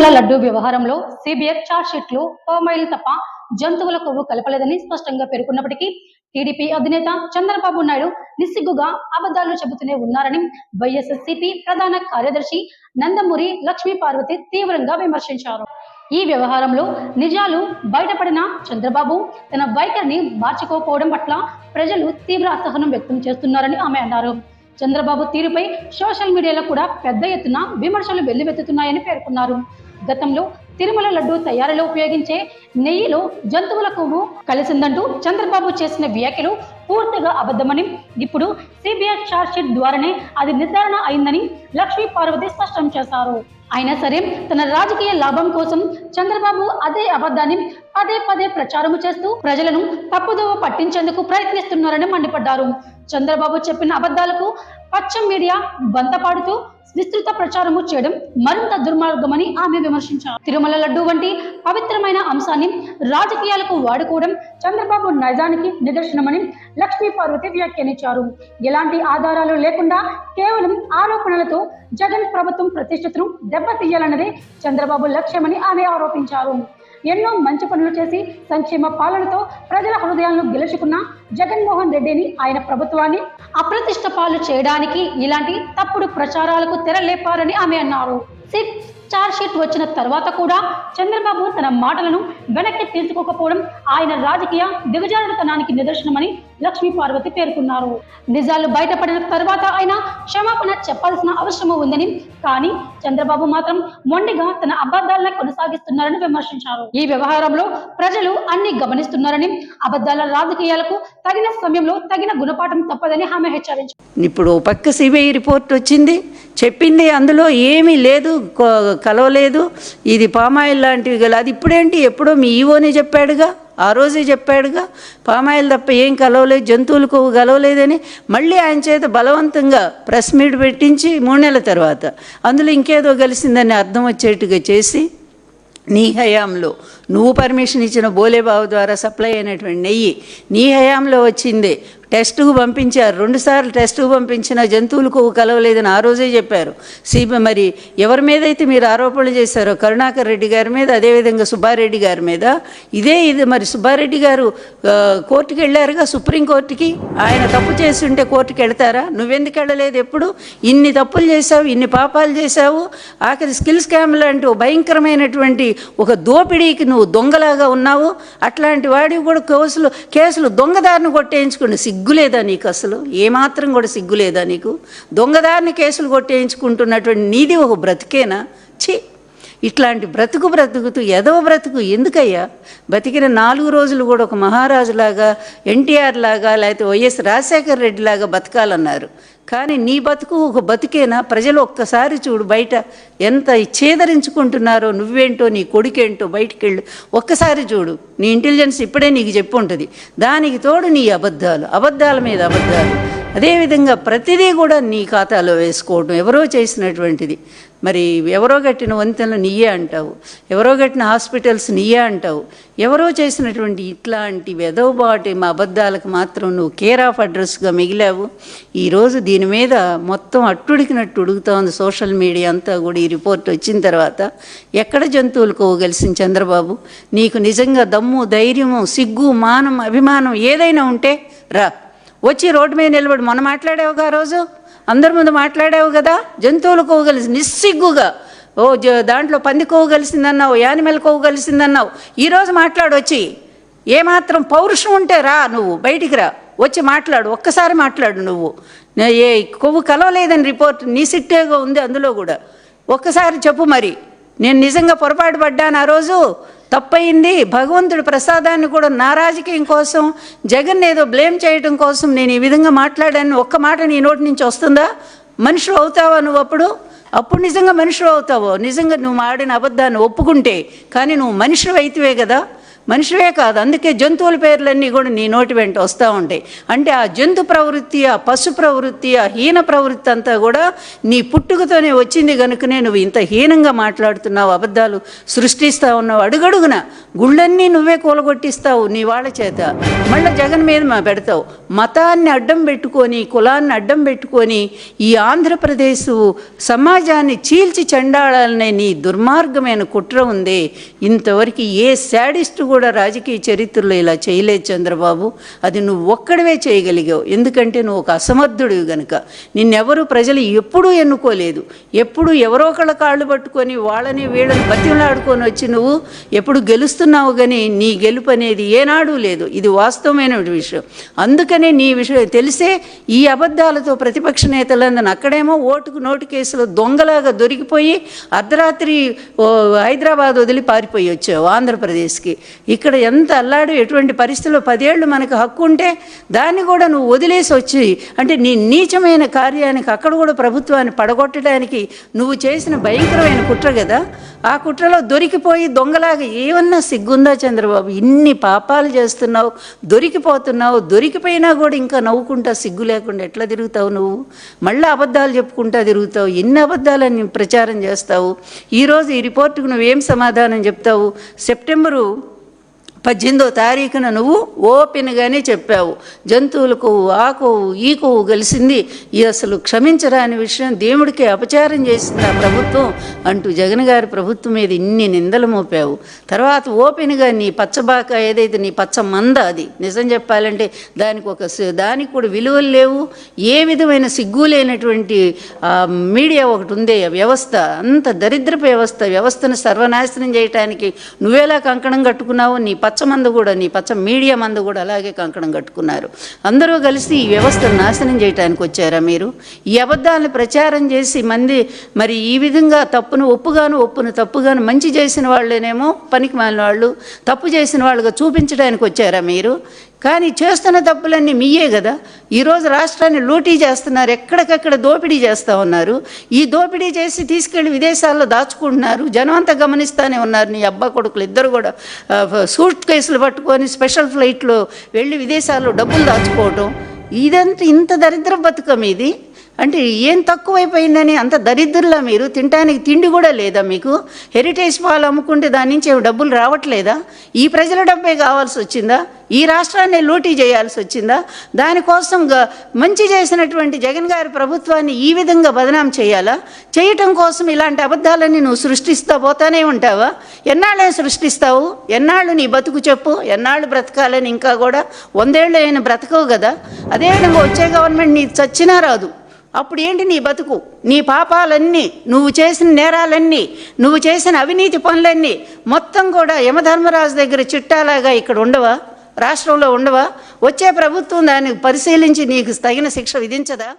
తిరుమల లడ్డు వ్యవహారంలో CBI charge షీట్లు palm oil తప్ప జంతువుల కొవ్వు కలపలేదని స్పష్టంగా పేర్కొన్నప్పటికీ టీడీపీ అధినేత చంద్రబాబు నాయుడు నిస్సిగ్గుగా అబద్ధాలు చెబుతూనే ఉన్నారని వైఎస్ఎస్సిపి ప్రధాన కార్యదర్శి నందమూరి లక్ష్మీ పార్వతి తీవ్రంగా విమర్శించారు. ఈ వ్యవహారంలో నిజాలు బయటపడిన చంద్రబాబు తన వైఖరిని మార్చుకోకపోవడం పట్ల ప్రజలు తీవ్ర అసహనం వ్యక్తం చేస్తున్నారని ఆమె అన్నారు. చంద్రబాబు తీరుపై సోషల్ మీడియాలో కూడా పెద్ద ఎత్తున విమర్శలు వెల్లువెత్తుతున్నాయని పేర్కొన్నారు. గతంలో తిరుమల లడ్డు తయారీలో ఉపయోగించే నెయ్యిలో జంతువుల కొవ్వు కలిసిందంటూ చంద్రబాబు చేసిన వ్యాఖ్యలు పూర్తిగా అబద్ధమని ఇప్పుడు సిబిఐ షీట్ ద్వారానే అది నిర్ధారణ అయిందని లక్ష్మీ పార్వతి స్పష్టం చేశారు. అయినా సరే తన రాజకీయ లాభం కోసం చంద్రబాబు అదే అబద్ధాన్ని పదే పదే ప్రచారం చేస్తూ ప్రజలను తప్పుదోవ పట్టించేందుకు ప్రయత్నిస్తున్నారని మండిపడ్డారు. చంద్రబాబు చెప్పిన అబద్ధాలకు పచ్చం మీడియా బంతపాడుతూ విస్తృత ప్రచారము చేయడం మరింత దుర్మార్గమని ఆమె విమర్శించారు. తిరుమల లడ్డు వంటి పవిత్రమైన అంశాన్ని రాజకీయాలకు వాడుకోవడం చంద్రబాబు నైజానికి నిదర్శనమని లక్ష్మీ పార్వతి వ్యాఖ్యానించారు. ఎలాంటి ఆధారాలు లేకుండా కేవలం ఆరోపణలతో జగన్ ప్రభుత్వం ప్రతిష్టతను దెబ్బతీయాలన్నదే చంద్రబాబు లక్ష్యమని ఆమె ఆరోపించారు. ఎన్నో మంచి పనులు చేసి సంక్షేమ పాలనతో ప్రజల హృదయాలను గెలుచుకున్న జగన్మోహన్ రెడ్డిని ఆయన ప్రభుత్వాన్ని అప్రతిష్ట పాలు చేయడానికి ఇలాంటి తప్పుడు ప్రచారాలకు తెరలేపారని ఆమె అన్నారు. సిట్ చార్జ్ షీట్ వచ్చిన తర్వాత కూడా చంద్రబాబు తన మాటలను వెనక్కి తీసుకోకపోవడం ఆయన రాజకీయ దిగజారుడుతనానికి నిదర్శనమని లక్ష్మీ పార్వతి పేర్కొన్నారు. నిజాలు బయటపడిన తర్వాత ఆయన క్షమాపణ చెప్పాల్సిన అవసరం ఉందని కానీ చంద్రబాబు మాత్రం మొండిగా తన అబద్ధాలను కొనసాగిస్తున్నారని విమర్శించారు. ఈ వ్యవహారంలో ప్రజలు అన్ని గమనిస్తున్నారని అబద్ధాల రాజకీయాలకు తగిన సమయంలో తగిన గుణపాఠం తప్పదని ఆమె హెచ్చరించారు ఇప్పుడు పక్క సిబిఐ రిపోర్ట్ వచ్చింది. చెప్పింది అందులో ఏమీ లేదు కలవలేదు. ఇది పామాయిల్ లాంటివి గల అది ఇప్పుడేంటి? ఎప్పుడో మీ ఈవోనే చెప్పాడుగా. ఆ రోజే చెప్పాడుగా పామాయిల్ తప్ప ఏం కలవలేదు జంతువులకు కలవలేదని మళ్ళీ ఆయన చేత బలవంతంగా ప్రెస్ మీట్ పెట్టించి మూడు నెలల తర్వాత అందులో ఇంకేదో కలిసిందని అర్థం వచ్చేట్టుగా చేసి నీ హయాంలో నువ్వు పర్మిషన్ ఇచ్చిన బోలేబాబు ద్వారా సప్లై అయినటువంటి నెయ్యి నీ హయాంలో వచ్చిందే టెస్టుకు పంపించారు. రెండుసార్లు టెస్టుకు పంపించిన జంతువులకు కలవలేదని ఆ రోజే చెప్పారు. సిబి మరి ఎవరి మీద అయితే మీరు ఆరోపణలు చేశారో కరుణాకర్ రెడ్డి గారి మీద అదేవిధంగా సుబ్బారెడ్డి గారి మీద ఇదే ఇది మరి సుబ్బారెడ్డి గారు కోర్టుకి వెళ్ళారుగా? సుప్రీంకోర్టుకి ఆయన తప్పు చేసి ఉంటే కోర్టుకి వెళ్తారా? నువ్వెందుకు వెళ్ళలేదు ఎప్పుడు? ఇన్ని తప్పులు చేశావు ఇన్ని పాపాలు చేశావు. ఆఖరి స్కిల్ స్కామ్ లాంటి భయంకరమైనటువంటి ఒక దోపిడీకి నువ్వు దొంగలాగా ఉన్నావు. అట్లాంటి వాడివి కూడా కేసులు కేసులు దొంగదారిని కొట్టేయించుకుని సిగ్గులేదా నీకు అసలు? ఏమాత్రం కూడా సిగ్గులేదా నీకు? దొంగదారిని కేసులు కొట్టేయించుకుంటున్నటువంటి నీది ఒక బ్రతికేనా? ఛీ! ఇట్లాంటి బ్రతుకు బ్రతుకుతూ ఎదవ బ్రతుకు ఎందుకయ్యా? బతికిన నాలుగు రోజులు కూడా ఒక మహారాజులాగా ఎన్టీఆర్ లాగా లేకపోతే వైఎస్ రాజశేఖర రెడ్డి లాగా బతకాలన్నారు. కానీ నీ బతుకు ఒక బతుకేనా? ప్రజలు ఒక్కసారి చూడు బయట ఎంత ఛేదరించుకుంటున్నారో నువ్వేంటో నీ కొడుకేంటో బయటికి వెళ్ళు ఒక్కసారి చూడు నీ ఇంటెలిజెన్స్ ఇప్పుడే నీకు చెప్పు ఉంటుంది. దానికి తోడు నీ అబద్ధాలు అబద్ధాల మీద అబద్ధాలు. అదేవిధంగా ప్రతిదీ కూడా నీ ఖాతాలో వేసుకోవడం ఎవరో చేసినటువంటిది. మరి ఎవరో కట్టిన వంతెనలు నీయే అంటావు. ఎవరో కట్టిన హాస్పిటల్స్ నీయే అంటావు. ఎవరో చేసినటువంటి ఇట్లాంటి వెదవబాటి మా అబద్ధాలకు మాత్రం నువ్వు కేర్ ఆఫ్ అడ్రస్గా మిగిలావు. ఈరోజు దీని మీద మొత్తం అట్టుడికినట్టు ఉడుకుతోంది సోషల్ మీడియా అంతా కూడా ఈ రిపోర్ట్ వచ్చిన తర్వాత. ఎక్కడ జంతువులు కోవగలిసింది చంద్రబాబు? నీకు నిజంగా దమ్ము ధైర్యము సిగ్గు మానం అభిమానం ఏదైనా ఉంటే రా. వచ్చి రోడ్డు మీద నిలబడి మొన్న మాట్లాడావుగా ఆ రోజు? అందరి ముందు మాట్లాడావు కదా? జంతువులు కొవ్వు కలిసి నిస్సిగ్గుగా. ఓ జ దాంట్లో పంది కొవ్వు కలిసిందన్నావు యానిమల్ కొవ్వు కలిసిందన్నావు. ఈరోజు మాట్లాడొచ్చి ఏమాత్రం పౌరుషం ఉంటే రా నువ్వు బయటికి రా. వచ్చి మాట్లాడు ఒక్కసారి మాట్లాడు నువ్వు. ఏ కొవ్వు కలవలేదని రిపోర్ట్ నీ సిట్టేగా ఉంది అందులో కూడా. ఒక్కసారి చెప్పు మరి. నేను నిజంగా పొరపాటు పడ్డాను. ఆ రోజు తప్పయింది. భగవంతుడి ప్రసాదాన్ని కూడా నా రాజకీయం కోసం జగన్ ఏదో బ్లేమ్ చేయడం కోసం నేను ఈ విధంగా మాట్లాడాను. ఒక్క మాట నీ నోటి నుంచి వస్తుందా? మనుషులు అవుతావా నువ్వు అప్పుడు? అప్పుడు నిజంగా మనుషులు అవుతావో? నిజంగా నువ్వు ఆడిన అబద్ధాన్ని ఒప్పుకుంటే కానీ నువ్వు మనుషులు అయితేవే కదా? మనుషులే కాదు అందుకే జంతువుల పేర్లన్నీ కూడా నీ నోటి వెంట వస్తూ ఉంటాయి. అంటే ఆ జంతు ప్రవృత్తి ఆ పశు ప్రవృత్తి ఆ హీన ప్రవృత్తి అంతా కూడా నీ పుట్టుకతోనే వచ్చింది కనుకనే నువ్వు ఇంత హీనంగా మాట్లాడుతున్నావు అబద్ధాలు సృష్టిస్తా ఉన్నావు. అడుగడుగున గుళ్ళన్నీ నువ్వే కూలగొట్టిస్తావు నీ వాళ్ళ చేత. మళ్ళీ జగన్ మీద మా పెడతావు. మతాన్ని అడ్డం పెట్టుకొని కులాన్ని అడ్డం పెట్టుకొని ఈ ఆంధ్రప్రదేశ్ సమాజాన్ని చీల్చి చెండాడాలనే నీ దుర్మార్గమైన కుట్ర ఉంది. ఇంతవరకు ఏ శాడిస్టు కూడా రాజకీయ చరిత్రలో ఇలా చేయలేదు చంద్రబాబు. అది నువ్వు ఒక్కడవే చేయగలిగావు. ఎందుకంటే నువ్వు ఒక అసమర్థుడివి గనుక. నిన్నెవరు ప్రజలు ఎప్పుడూ ఎన్నుకోలేదు. ఎప్పుడు ఎవరో ఒకళ్ళ కాళ్ళు పట్టుకొని వాళ్ళని వీళ్ళని బతిమలాడుకొని వచ్చి నువ్వు ఎప్పుడు గెలుస్తున్నావు కానీ నీ గెలుపు అనేది ఏనాడు లేదు. ఇది వాస్తవమైన విషయం. అందుకనే నీ విషయం తెలిసే ఈ అబద్ధాలతో ప్రతిపక్ష నేతలందరూ అక్కడేమో ఓటుకు నోటు కేసులో దొంగలాగా దొరికిపోయి అర్ధరాత్రి ఓ హైదరాబాద్ వదిలి పారిపోయి వచ్చావు ఆంధ్రప్రదేశ్కి. ఇక్కడ ఎంత అల్లాడు ఎటువంటి పరిస్థితుల్లో పదేళ్ళు మనకు హక్కు ఉంటే దాన్ని కూడా నువ్వు వదిలేసి వచ్చి అంటే నీ నీచమైన కార్యానికి అక్కడ కూడా ప్రభుత్వాన్ని పడగొట్టడానికి నువ్వు చేసిన భయంకరమైన కుట్ర కదా? ఆ కుట్రలో దొరికిపోయి దొంగలాగా ఏమన్నా సిగ్గుందా చంద్రబాబు? ఇన్ని పాపాలు చేస్తున్నావు దొరికిపోతున్నావు దొరికిపోయినా కూడా ఇంకా నవ్వుకుంటా సిగ్గు లేకుండా ఎట్లా తిరుగుతావు నువ్వు? మళ్ళీ అబద్ధాలు చెప్పుకుంటా తిరుగుతావు ఎన్ని అబద్ధాలని ప్రచారం చేస్తావు. ఈరోజు ఈ రిపోర్టుకు నువ్వేం సమాధానం చెప్తావు? సెప్టెంబరు పద్దెనిమిదో తారీఖున నువ్వు ఓపెన్గానే చెప్పావు. జంతువులకు ఈ కొవ్వు కలిసింది ఇది అసలు క్షమించరాని విషయం దేవుడికి అపచారం చేసింది ఆ ప్రభుత్వం అంటూ జగన్ గారి ప్రభుత్వం మీద ఇన్ని నిందలు మోపావు. తర్వాత ఓపెన్గా నీ పచ్చబాక ఏదైతే నీ పచ్చ మంద అది నిజం చెప్పాలంటే దానికి ఒక దానికి కూడా విలువలు లేవు. ఏ విధమైన సిగ్గు లేనటువంటి మీడియా ఒకటి ఉందే ఆ వ్యవస్థ అంత దరిద్రపు వ్యవస్థ వ్యవస్థను సర్వనాశనం చేయటానికి నువ్వేలా కంకణం కట్టుకున్నావు నీ పచ్చ పచ్చమందు కూడా నీ పచ్చ మీడియా మందు కూడా అలాగే కంకణం కట్టుకున్నారు. అందరూ కలిసి ఈ వ్యవస్థను నాశనం చేయటానికి వచ్చారా మీరు? ఈ అబద్ధాలను ప్రచారం చేసి మంది మరి ఈ విధంగా తప్పును ఒప్పుగాను ఒప్పును తప్పుగాను మంచి చేసిన వాళ్ళేనేమో పనికి మాలిన వాళ్ళు తప్పు చేసిన వాళ్ళుగా చూపించడానికి వచ్చారా మీరు? కానీ చేస్తున్న తప్పులన్నీ మీయే కదా. ఈరోజు రాష్ట్రాన్ని లూటీ చేస్తున్నారు ఎక్కడికక్కడ దోపిడీ చేస్తూ ఉన్నారు. ఈ దోపిడీ చేసి తీసుకెళ్ళి విదేశాల్లో దాచుకుంటున్నారు జనం అంతా గమనిస్తూనే ఉన్నారు. నీ అబ్బా కొడుకులు ఇద్దరు కూడా సూట్ కేసులు పట్టుకొని స్పెషల్ ఫ్లైట్లో వెళ్ళి విదేశాల్లో డబ్బులు దాచుకోవటం ఇదంతా ఇంత దరిద్ర బతుకం ఇది? అంటే ఏం తక్కువైపోయిందని అంత దరిద్రులా మీరు? తినడానికి తిండి కూడా లేదా మీకు? హెరిటేజ్ పాలు అమ్ముకుంటే దాని నుంచి డబ్బులు రావట్లేదా? ఈ ప్రజల డబ్బే కావాల్సి వచ్చిందా? ఈ రాష్ట్రాన్ని లూటీ చేయాల్సి వచ్చిందా? దానికోసం మంచి చేసినటువంటి జగన్ గారి ప్రభుత్వాన్ని ఈ విధంగా బదనాం చేయాలా? చేయటం కోసం ఇలాంటి అబద్ధాలన్నీ నువ్వు సృష్టిస్తా పోతానే ఉంటావా? ఎన్నాళ్ళే సృష్టిస్తావు? ఎన్నాళ్ళు నీ బతుకు చెప్పు? ఎన్నాళ్ళు బ్రతకాలని ఇంకా కూడా? వందేళ్ళు అయిన బ్రతకవు కదా? అదేవిధంగా వచ్చే గవర్నమెంట్ నీ చచ్చినా రాదు. అప్పుడు ఏంటి నీ బతుకు? నీ పాపాలన్నీ నువ్వు చేసిన నేరాలన్నీ నువ్వు చేసిన అవినీతి పనులన్నీ మొత్తం కూడా యమధర్మరాజు దగ్గర చిట్టాలాగా ఇక్కడ ఉండవా? రాష్ట్రంలో ఉండవా? వచ్చే ప్రభుత్వం దాన్ని పరిశీలించి నీకు తగిన శిక్ష విధించదా?